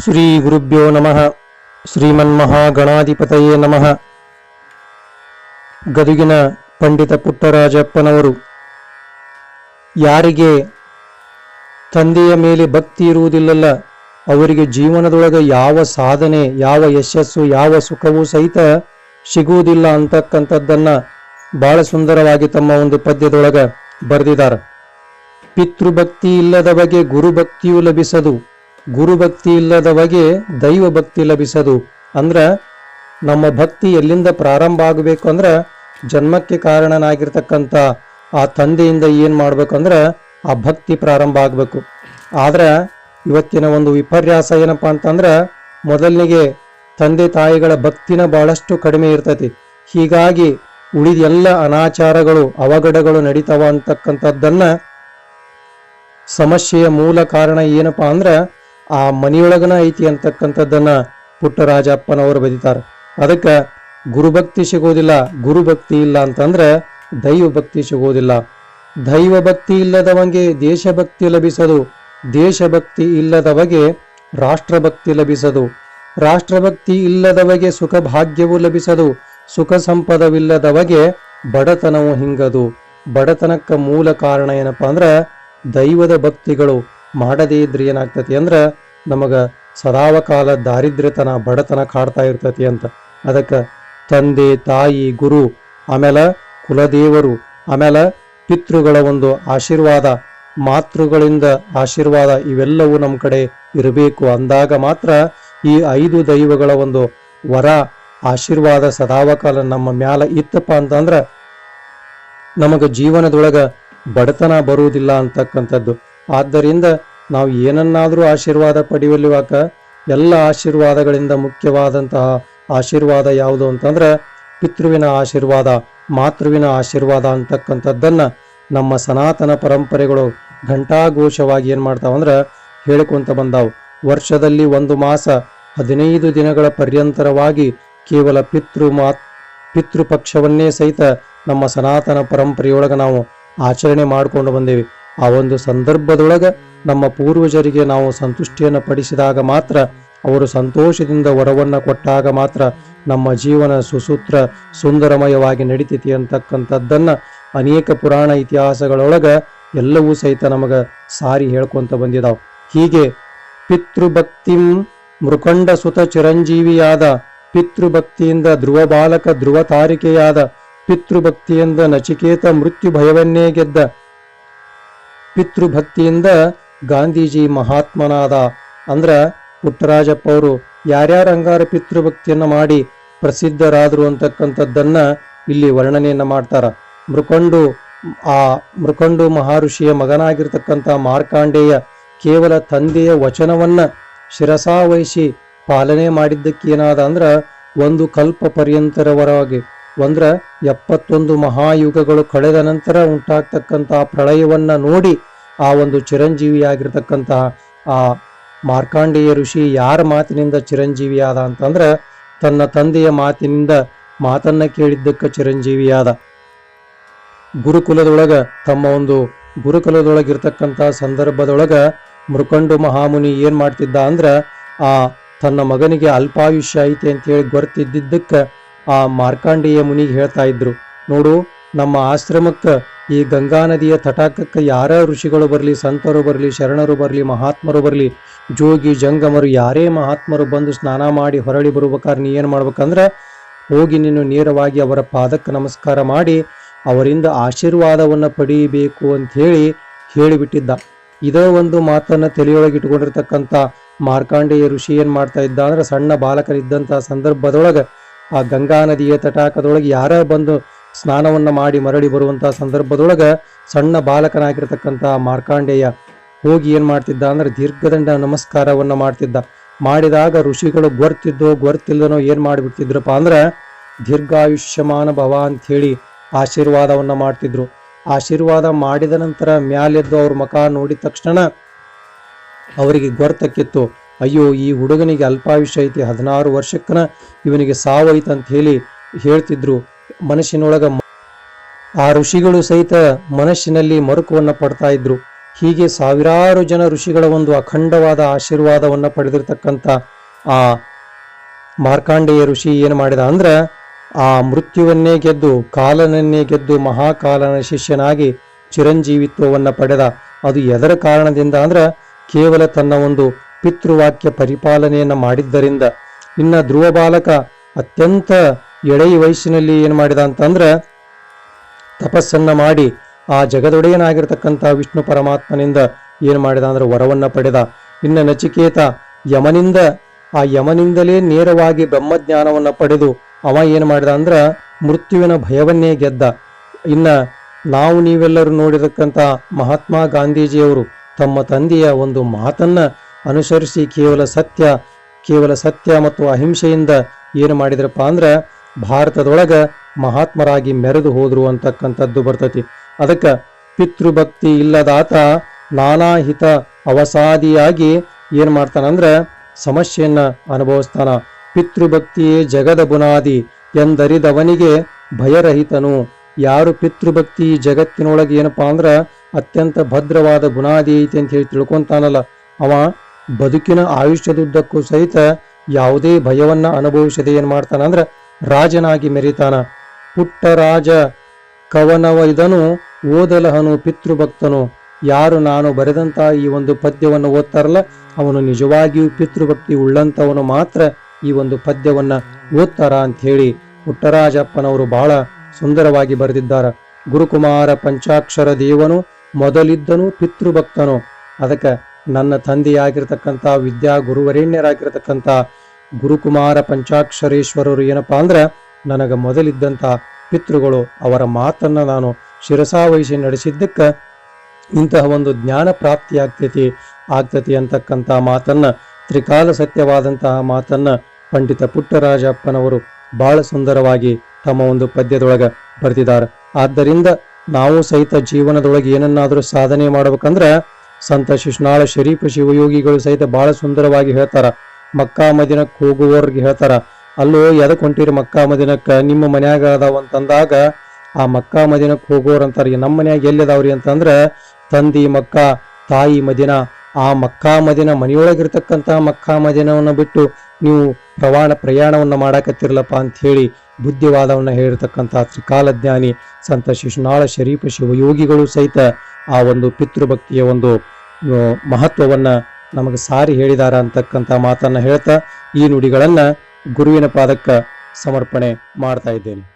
ಶ್ರೀ ಗುರುಭ್ಯೋ ನಮಃ. ಶ್ರೀಮನ್ಮಹಾಗಣಾಧಿಪತಯೇ ನಮಃ. ಗದುಗಿನ ಪಂಡಿತ ಪುಟ್ಟರಾಜಪ್ಪನವರು, ಯಾರಿಗೆ ತಂದೆಯ ಮೇಲೆ ಭಕ್ತಿ ಇರುವುದಿಲ್ಲಲ್ಲ, ಅವರಿಗೆ ಜೀವನದೊಳಗೆ ಯಾವ ಸಾಧನೆ, ಯಾವ ಯಶಸ್ಸು, ಯಾವ ಸುಖವೂ ಸಹಿತ ಸಿಗುವುದಿಲ್ಲ ಅಂತಕ್ಕಂಥದ್ದನ್ನ ಬಹಳ ಸುಂದರವಾಗಿ ತಮ್ಮ ಒಂದು ಪದ್ಯದೊಳಗೆ ಬರೆದಿದ್ದಾರೆ. ಪಿತೃಭಕ್ತಿ ಇಲ್ಲದ ಬಗ್ಗೆ ಗುರುಭಕ್ತಿಯು ಲಭಿಸದು. ಗುರುಭಕ್ತಿ ಇಲ್ಲದವಗೆ ದೈವ ಭಕ್ತಿ ಲಭಿಸದು. ಅಂದ್ರೆ ನಮ್ಮ ಭಕ್ತಿ ಎಲ್ಲಿಂದ ಪ್ರಾರಂಭ ಆಗಬೇಕು ಅಂದ್ರೆ ಜನ್ಮಕ್ಕೆ ಕಾರಣನಾಗಿರ್ತಕ್ಕಂಥ ಆ ತಂದೆಯಿಂದ ಏನ್ ಅಂದ್ರೆ ಆ ಭಕ್ತಿ ಪ್ರಾರಂಭ ಆಗ್ಬೇಕು. ಆದ್ರ ಇವತ್ತಿನ ಒಂದು ವಿಪರ್ಯಾಸ ಏನಪ್ಪಾ ಅಂತಂದ್ರೆ ಮೊದಲನಿಗೆ ತಂದೆ ತಾಯಿಗಳ ಭಕ್ತಿನ ಬಹಳಷ್ಟು ಕಡಿಮೆ ಇರ್ತೈತಿ. ಹೀಗಾಗಿ ಉಳಿದ ಎಲ್ಲ ಅನಾಚಾರಗಳು, ಅವಘಡಗಳು ನಡೀತಾವ ಅಂತಕ್ಕಂಥದ್ದನ್ನ ಸಮಸ್ಯೆಯ ಮೂಲ ಕಾರಣ ಏನಪ್ಪಾ ಅಂದ್ರ ಆ ಮನೆಯೊಳಗನ ಐತಿ ಅಂತಕ್ಕಂಥದ್ದನ್ನ ಪುಟ್ಟರಾಜಪ್ಪನವರು ಬದಿತಾರೆ ಅದಕ್ಕೆ ಗುರುಭಕ್ತಿ ಸಿಗೋದಿಲ್ಲ, ಗುರುಭಕ್ತಿ ಇಲ್ಲ ಅಂತಂದ್ರೆ ದೈವ ಭಕ್ತಿ ಸಿಗೋದಿಲ್ಲ. ದೈವ ಭಕ್ತಿ ಇಲ್ಲದವಂಗೆ ದೇಶಭಕ್ತಿ ಲಭಿಸದು. ದೇಶಭಕ್ತಿ ಇಲ್ಲದವಗೆ ರಾಷ್ಟ್ರಭಕ್ತಿ ಲಭಿಸದು. ರಾಷ್ಟ್ರಭಕ್ತಿ ಇಲ್ಲದವಗೆ ಸುಖ ಭಾಗ್ಯವು ಲಭಿಸದು. ಸುಖ ಸಂಪದವಿಲ್ಲದವಗೆ ಬಡತನವು ಹಿಂಗದು. ಬಡತನಕ್ಕ ಮೂಲ ಕಾರಣ ಏನಪ್ಪಾ ಅಂದ್ರೆ ದೈವದ ಭಕ್ತಿಗಳು. ಮಾಡದೇ ಇದ್ರೆ ಏನಾಗ್ತತಿ ಅಂದ್ರೆ ನಮಗ ಸದಾವಕಾಲ ದಾರಿದ್ರ್ಯತನ, ಬಡತನ ಕಾಡ್ತಾ ಇರ್ತತಿ ಅಂತ. ಅದಕ್ಕೆ ತಂದೆ, ತಾಯಿ, ಗುರು ಆಮೇಲೆ ಕುಲದೇವರು ಆಮೇಲೆ ಪಿತೃಗಳ ಒಂದು ಆಶೀರ್ವಾದ, ಮಾತೃಗಳಿಂದ ಆಶೀರ್ವಾದ ಇವೆಲ್ಲವೂ ನಮ್ಮ ಕಡೆ ಇರಬೇಕು. ಅಂದಾಗ ಮಾತ್ರ ಈ ಐದು ದೈವಗಳ ಒಂದು ವರ, ಆಶೀರ್ವಾದ ಸದಾವಕಾಲ ನಮ್ಮ ಮ್ಯಾಲ ಇತ್ತಪ್ಪ ಅಂತಂದ್ರೆ ನಮಗೆ ಜೀವನದೊಳಗ ಬಡತನ ಬರುವುದಿಲ್ಲ ಅಂತಕ್ಕಂಥದ್ದು. ಆದ್ದರಿಂದ ನಾವು ಏನನ್ನಾದರೂ ಆಶೀರ್ವಾದ ಪಡೆಯುವಲ್ಲಿವಾಗ ಎಲ್ಲ ಆಶೀರ್ವಾದಗಳಿಂದ ಮುಖ್ಯವಾದಂತಹ ಆಶೀರ್ವಾದ ಯಾವುದು ಅಂತಂದ್ರೆ ಪಿತೃವಿನ ಆಶೀರ್ವಾದ, ಮಾತೃವಿನ ಆಶೀರ್ವಾದ ಅಂತಕ್ಕಂಥದ್ದನ್ನು ನಮ್ಮ ಸನಾತನ ಪರಂಪರೆಗಳು ಘಂಟಾಘೋಷವಾಗಿ ಏನ್ ಮಾಡ್ತಾವಂದ್ರ ಹೇಳ್ಕೊಂತ ಬಂದಾವು. ವರ್ಷದಲ್ಲಿ ಒಂದು ಮಾಸ ಹದಿನೈದು ದಿನಗಳ ಪರ್ಯಂತರವಾಗಿ ಕೇವಲ ಪಿತೃ ಮಾತ್ ಪಿತೃಪಕ್ಷವನ್ನೇ ಸಹಿತ ನಮ್ಮ ಸನಾತನ ಪರಂಪರೆಯೊಳಗೆ ನಾವು ಆಚರಣೆ ಮಾಡಿಕೊಂಡು ಬಂದೇವಿ. ಆ ಒಂದು ಸಂದರ್ಭದೊಳಗೆ ನಮ್ಮ ಪೂರ್ವಜರಿಗೆ ನಾವು ಸಂತುಷ್ಟಿಯನ್ನು ಪಡಿಸಿದಾಗ ಮಾತ್ರ, ಅವರು ಸಂತೋಷದಿಂದ ವರವನ್ನು ಕೊಟ್ಟಾಗ ಮಾತ್ರ ನಮ್ಮ ಜೀವನ ಸುಸೂತ್ರ ಸುಂದರಮಯವಾಗಿ ನಡೀತೈತಿ ಅಂತಕ್ಕಂಥದ್ದನ್ನು ಅನೇಕ ಪುರಾಣ ಇತಿಹಾಸಗಳೊಳಗೆ ಎಲ್ಲವೂ ಸಹಿತ ನಮಗೆ ಸಾರಿ ಹೇಳ್ಕೊಂತ ಬಂದಿದಾವೆ. ಹೀಗೆ ಪಿತೃಭಕ್ತಿಂ ಮೃಖಂಡ ಸುತ ಚಿರಂಜೀವಿಯಾದ, ಪಿತೃಭಕ್ತಿಯಿಂದ ಧ್ರುವ ಬಾಲಕ ಧ್ರುವ ತಾರಿಕೆಯಾದ ಪಿತೃಭಕ್ತಿಯಿಂದ ನಚಿಕೇತ ಮೃತ್ಯು ಭಯವನ್ನೇ ಗೆದ್ದ ಪಿತೃಭಕ್ತಿಯಿಂದ ಗಾಂಧೀಜಿ ಮಹಾತ್ಮನಾದ. ಅಂದ್ರ ಪುಟ್ಟರಾಜಪ್ಪ ಅವರು ಯಾರ್ಯಾರ ಅಂಗಾರ ಪಿತೃಭಕ್ತಿಯನ್ನು ಮಾಡಿ ಪ್ರಸಿದ್ಧರಾದರು ಅಂತಕ್ಕಂಥದ್ದನ್ನ ಇಲ್ಲಿ ವರ್ಣನೆಯನ್ನ ಮಾಡ್ತಾರ. ಮೃಕಂಡು, ಆ ಮೃಕಂಡು ಮಹರ್ಷಿಯ ಮಗನಾಗಿರ್ತಕ್ಕಂಥ ಮಾರ್ಕಾಂಡೇಯ ಕೇವಲ ತಂದೆಯ ವಚನವನ್ನ ಶಿರಸಾವಹಿಸಿ ಪಾಲನೆ ಮಾಡಿದ್ದಕ್ಕೇನಾದ ಅಂದ್ರ ಒಂದು ಕಲ್ಪ ಪರ್ಯಂತರವರೆಗೆ ಒಂದ್ರ ಎಪ್ಪತ್ತೊಂದು ಮಹಾಯುಗಗಳು ಕಳೆದ ನಂತರ ಉಂಟಾಗ್ತಕ್ಕಂತಹ ಪ್ರಳಯವನ್ನ ನೋಡಿ ಆ ಒಂದು ಚಿರಂಜೀವಿಯಾಗಿರ್ತಕ್ಕಂತಹ ಆ ಮಾರ್ಕಾಂಡೇಯ ಋಷಿ ಯಾರ ಮಾತಿನಿಂದ ಚಿರಂಜೀವಿಯಾದ ಅಂತಂದ್ರ ತನ್ನ ತಂದೆಯ ಮಾತಿನಿಂದ ಮಾತನ್ನ ಕೇಳಿದ್ದಕ್ಕ ಚಿರಂಜೀವಿಯಾದ. ಗುರುಕುಲದೊಳಗ ತಮ್ಮ ಒಂದು ಗುರುಕುಲದೊಳಗಿರ್ತಕ್ಕಂಥ ಸಂದರ್ಭದೊಳಗ ಮೃಕಂಡು ಮಹಾಮುನಿ ಏನ್ ಮಾಡ್ತಿದ್ದ ಅಂದ್ರ ಆ ತನ್ನ ಮಗನಿಗೆ ಅಲ್ಪಾಯುಷ್ಯ ಐತೆ ಅಂತ ಹೇಳಿ ಗೊತ್ತಿದ್ದಿದ್ದಕ್ಕ ಆ ಮಾರ್ಕಾಂಡೇಯ ಮುನಿಗೆ ಹೇಳ್ತಾ ಇದ್ರು, ನೋಡು, ನಮ್ಮ ಆಶ್ರಮಕ್ಕ ಈ ಗಂಗಾ ನದಿಯ ತಟಾಕಕ್ಕೆ ಯಾರ ಋಷಿಗಳು ಬರಲಿ, ಸಂತರು ಬರಲಿ, ಶರಣರು ಬರಲಿ, ಮಹಾತ್ಮರು ಬರಲಿ, ಜೋಗಿ, ಜಂಗಮರು, ಯಾರೇ ಮಹಾತ್ಮರು ಬಂದು ಸ್ನಾನ ಮಾಡಿ ಹೊರಳಿ ಬರ್ಬೇಕಾದ್ರೆ ನೀ ಏನು ಮಾಡ್ಬೇಕಂದ್ರ, ಹೋಗಿ ನೀನು ನೇರವಾಗಿ ಅವರ ಪಾದಕ್ಕೆ ನಮಸ್ಕಾರ ಮಾಡಿ ಅವರಿಂದ ಆಶೀರ್ವಾದವನ್ನು ಪಡೆಯಬೇಕು ಅಂತ ಹೇಳಿ ಹೇಳಿಬಿಟ್ಟಿದ್ದ. ಇದೇ ಒಂದು ಮಾತನ್ನು ತಲೆಯೊಳಗೆ ಇಟ್ಕೊಂಡಿರ್ತಕ್ಕಂಥ ಮಾರ್ಕಾಂಡೇಯ ಋಷಿ ಏನು ಮಾಡ್ತಾ ಇದ್ದ, ಅಂದ್ರೆ ಸಣ್ಣ ಬಾಲಕರಿದ್ದಂಥ ಸಂದರ್ಭದೊಳಗ ಆ ಗಂಗಾ ನದಿಯ ತಟಾಕದೊಳಗೆ ಯಾರೇ ಬಂದು ಸ್ನಾನವನ್ನ ಮಾಡಿ ಮರಳಿ ಬರುವಂತಹ ಸಂದರ್ಭದೊಳಗೆ ಸಣ್ಣ ಬಾಲಕನಾಗಿರ್ತಕ್ಕಂಥ ಮಾರ್ಕಾಂಡೇಯ ಹೋಗಿ ಏನು ಮಾಡ್ತಿದ್ದ ಅಂದ್ರೆ ದೀರ್ಘದಂಡ ನಮಸ್ಕಾರವನ್ನ ಮಾಡ್ತಿದ್ದ. ಮಾಡಿದಾಗ ಋಷಿಗಳು ಗೊರ್ತಿದ್ದೋ ಗೊರ್ತಿಲ್ಲದನೋ ಏನು ಮಾಡಿಬಿಡ್ತಿದ್ರಪ್ಪ ಅಂದ್ರೆ ದೀರ್ಘಾಯುಷ್ಯಮಾನ ಭವ ಅಂತ ಹೇಳಿ ಆಶೀರ್ವಾದವನ್ನ ಮಾಡ್ತಿದ್ರು. ಆಶೀರ್ವಾದ ಮಾಡಿದ ನಂತರ ಮ್ಯಾಲೆದ್ದು ಅವ್ರ ಮುಖ ನೋಡಿದ ತಕ್ಷಣ ಅವರಿಗೆ ಗೊರ್ತಕ್ಕಿತ್ತು ಅಯ್ಯೋ, ಈ ಹುಡುಗನಿಗೆ ಅಲ್ಪಾಯುಷ್ಯ ಐತಿ, ಹದಿನಾರು ವರ್ಷಕ್ಕನ ಇವನಿಗೆ ಅಂತ ಹೇಳಿ ಹೇಳ್ತಿದ್ರು. ಮನಸ್ಸಿನೊಳಗ ಆ ಋಷಿಗಳು ಸಹಿತ ಮನಸ್ಸಿನಲ್ಲಿ ಮರುಕವನ್ನು ಪಡ್ತಾ ಇದ್ರು. ಹೀಗೆ ಸಾವಿರಾರು ಜನ ಋಷಿಗಳ ಒಂದು ಅಖಂಡವಾದ ಆಶೀರ್ವಾದವನ್ನು ಪಡೆದಿರ್ತಕ್ಕಂಥ ಆ ಮಾರ್ಕಾಂಡೇಯ ಋಷಿ ಏನು ಮಾಡಿದ ಅಂದ್ರೆ, ಆ ಮೃತ್ಯುವನ್ನೇ ಗೆದ್ದು, ಕಾಲನನ್ನೇ ಗೆದ್ದು ಮಹಾಕಾಲನ ಶಿಷ್ಯನಾಗಿ ಚಿರಂಜೀವಿತ್ವವನ್ನು ಪಡೆದ. ಅದು ಎದರ ಕಾರಣದಿಂದ ಅಂದ್ರೆ, ಕೇವಲ ತನ್ನ ಒಂದು ಪಿತೃವಾಕ್ಯ ಪರಿಪಾಲನೆಯನ್ನು ಮಾಡಿದ್ದರಿಂದ ಇನ್ನ ಧ್ರುವ ಬಾಲಕ ಅತ್ಯಂತ ಎಳೆಯ ವಯಸ್ಸಿನಲ್ಲಿ ಏನು ಮಾಡಿದ ಅಂತಂದ್ರೆ ತಪಸ್ಸನ್ನ ಮಾಡಿ ಆ ಜಗದೊಡೆಯನಾಗಿರ್ತಕ್ಕಂಥ ವಿಷ್ಣು ಪರಮಾತ್ಮನಿಂದ ಏನು ಮಾಡಿದ ಅಂದ್ರೆ ವರವನ್ನ ಪಡೆದ. ಇನ್ನು ನಚಿಕೇತ ಯಮನಿಂದ ಆ ಯಮನಿಂದಲೇ ನೇರವಾಗಿ ಬ್ರಹ್ಮಜ್ಞಾನವನ್ನು ಪಡೆದು ಅವ ಏನು ಮಾಡಿದ ಅಂದ್ರೆ ಮೃತ್ಯುವಿನ ಭಯವನ್ನೇ ಗೆದ್ದ. ಇನ್ನ ನಾವು ನೀವೆಲ್ಲರೂ ನೋಡಿರತಕ್ಕಂಥ ಮಹಾತ್ಮ ಗಾಂಧೀಜಿಯವರು ತಮ್ಮ ತಂದೆಯ ಒಂದು ಮಾತನ್ನ ಅನುಸರಿಸಿ ಕೇವಲ ಸತ್ಯ ಕೇವಲ ಸತ್ಯ ಮತ್ತು ಅಹಿಂಸೆಯಿಂದ ಏನು ಮಾಡಿದ್ರಪ್ಪ ಅಂದ್ರೆ ಭಾರತದೊಳಗ ಮಹಾತ್ಮರಾಗಿ ಮೆರೆದು ಹೋದ್ರು ಅಂತಕ್ಕಂಥದ್ದು ಬರ್ತತಿ. ಅದಕ್ಕೆ ಪಿತೃಭಕ್ತಿ ಇಲ್ಲದಾತ ನಾನಾ ಹಿತ ಅವಸಾದಿಯಾಗಿ ಏನ್ ಮಾಡ್ತಾನಂದ್ರ ಸಮಸ್ಯೆಯನ್ನ ಅನುಭವಿಸ್ತಾನ. ಪಿತೃಭಕ್ತಿಯೇ ಜಗದ ಬುನಾದಿ ಎಂದರಿದವನಿಗೆ ಭಯರಹಿತನು. ಯಾರು ಪಿತೃಭಕ್ತಿ ಜಗತ್ತಿನೊಳಗೆ ಏನಪ್ಪಾ ಅಂದ್ರೆ ಅತ್ಯಂತ ಭದ್ರವಾದ ಬುನಾದಿ ಐತಿ ಅಂತ ಹೇಳಿ ತಿಳ್ಕೊಂತಾನಲ್ಲ ಅವ ಬದುಕಿನ ಆಯುಷ್ಯದುದ್ದಕ್ಕೂ ಸಹಿತ ಯಾವುದೇ ಭಯವನ್ನ ಅನುಭವಿಸದೆ ಏನ್ ಮಾಡ್ತಾನ ಅಂದ್ರ ರಾಜನಾಗಿ ಮೆರಿತಾನ. ಪುಟ್ಟ ರಾಜ ಕವನವ ಇದನು, ಓದಲಹನು ಪಿತೃಭಕ್ತನು. ಯಾರು ನಾನು ಬರೆದಂತ ಈ ಒಂದು ಪದ್ಯವನ್ನು ಓದ್ತಾರಲ್ಲ, ಅವನು ನಿಜವಾಗಿಯೂ ಪಿತೃಭಕ್ತಿ ಉಳ್ಳಂತವನು ಮಾತ್ರ ಈ ಒಂದು ಪದ್ಯವನ್ನ ಓದ್ತಾರ ಅಂತ ಹೇಳಿ ಪುಟ್ಟರಾಜಪ್ಪನವರು ಬಹಳ ಸುಂದರವಾಗಿ ಬರೆದಿದ್ದಾರೆ. ಗುರುಕುಮಾರ ಪಂಚಾಕ್ಷರ ದೇವನು ಮೊದಲಿದ್ದನು ಪಿತೃಭಕ್ತನು. ಅದಕ್ಕೆ ನನ್ನ ತಂದೆಯಾಗಿರ್ತಕ್ಕಂಥ ವಿದ್ಯಾ ಗುರುವರೇಣ್ಯರಾಗಿರ್ತಕ್ಕಂಥ ಗುರುಕುಮಾರ ಪಂಚಾಕ್ಷರೇಶ್ವರರು ಏನಪ್ಪಾ ಅಂದ್ರೆ ನನಗೆ ಮೊದಲಿದ್ದಂಥ ಪಿತೃಗಳು ಅವರ ಮಾತನ್ನ ನಾನು ಶಿರಸಾವಹಿಸಿ ನಡೆಸಿದ್ದಕ್ಕೆ ಇಂತಹ ಒಂದು ಜ್ಞಾನ ಪ್ರಾಪ್ತಿ ಆಗ್ತೈತಿ, ಆಗ್ತತಿ ಅಂತಕ್ಕಂಥ ಮಾತನ್ನ, ತ್ರಿಕಾಲ ಸತ್ಯವಾದಂತಹ ಮಾತನ್ನ ಪಂಡಿತ ಪುಟ್ಟರಾಜಪ್ಪನವರು ಬಹಳ ಸುಂದರವಾಗಿ ತಮ್ಮ ಒಂದು ಪದ್ಯದೊಳಗೆ ಬರೆದಿದ್ದಾರೆ ಆದ್ದರಿಂದ ನಾವು ಸಹಿತ ಜೀವನದೊಳಗೆ ಏನನ್ನಾದರೂ ಸಾಧನೆ ಮಾಡ್ಬೇಕಂದ್ರ ಸಂತ ಶಿಶ್ನಾಳ ಶರೀಫ ಶಿವಯೋಗಿಗಳು ಸಹಿತ ಬಹಳ ಸುಂದರವಾಗಿ ಹೇಳ್ತಾರ. ಮಕ್ಕಾ ಮದಿನಕ್ಕೆ ಹೋಗುವವ್ರಿಗೆ ಹೇಳ್ತಾರ. ಅಲ್ಲೋ ಎದಕ್ ಹೊಂಟಿರಿ ಮಕ್ಕಾ ಮದಿನಕ್ಕೆ? ನಿಮ್ಮ ಮನ್ಯಾಗ ಅದಾವ ಅಂತಂದಾಗ ಆ ಮಕ್ಕಾ ಮದಿನಕ್ಕೆ ಹೋಗೋರು ಅಂತಾರ. ನಮ್ಮ ಮನ್ಯಾಗ ಎಲ್ಲಿದಾವ್ರಿ ಅಂತಂದ್ರೆ ತಂದಿ ಮಕ್ಕ, ತಾಯಿ ಮದಿನ, ಆ ಮಕ್ಕಾ ಮದಿನ ಮನೆಯೊಳಗಿರ್ತಕ್ಕಂಥ ಮಕ್ಕಾ ಮದಿನವನ್ನ ಬಿಟ್ಟು ನೀವು ಪ್ರವಾಣ ಪ್ರಯಾಣವನ್ನ ಮಾಡಾಕತ್ತಿರಲಪ್ಪ ಹೇಳಿ ಬುದ್ಧಿವಾದವನ್ನ ಹೇಳಿರ್ತಕ್ಕಂಥ ತ್ರಿಕಾಲಜ್ಞಾನಿ ಸಂತ ಶಿಶುನಾಳ ಶರೀಫ ಶಿವಯೋಗಿಗಳು ಸಹಿತ ಆ ಒಂದು ಪಿತೃಭಕ್ತಿಯ ಒಂದು ಮಹತ್ವವನ್ನ ನಮಗೆ ಸಾರಿ ಹೇಳಿದಾರ ಅಂತಕ್ಕಂಥ ಮಾತನ್ನು ಹೇಳ್ತಾ ಈ ನುಡಿಗಳನ್ನು ಗುರುವಿನ ಪಾದಕ್ಕೆ ಸಮರ್ಪಣೆ ಮಾಡ್ತಾ ಇದ್ದೇನೆ.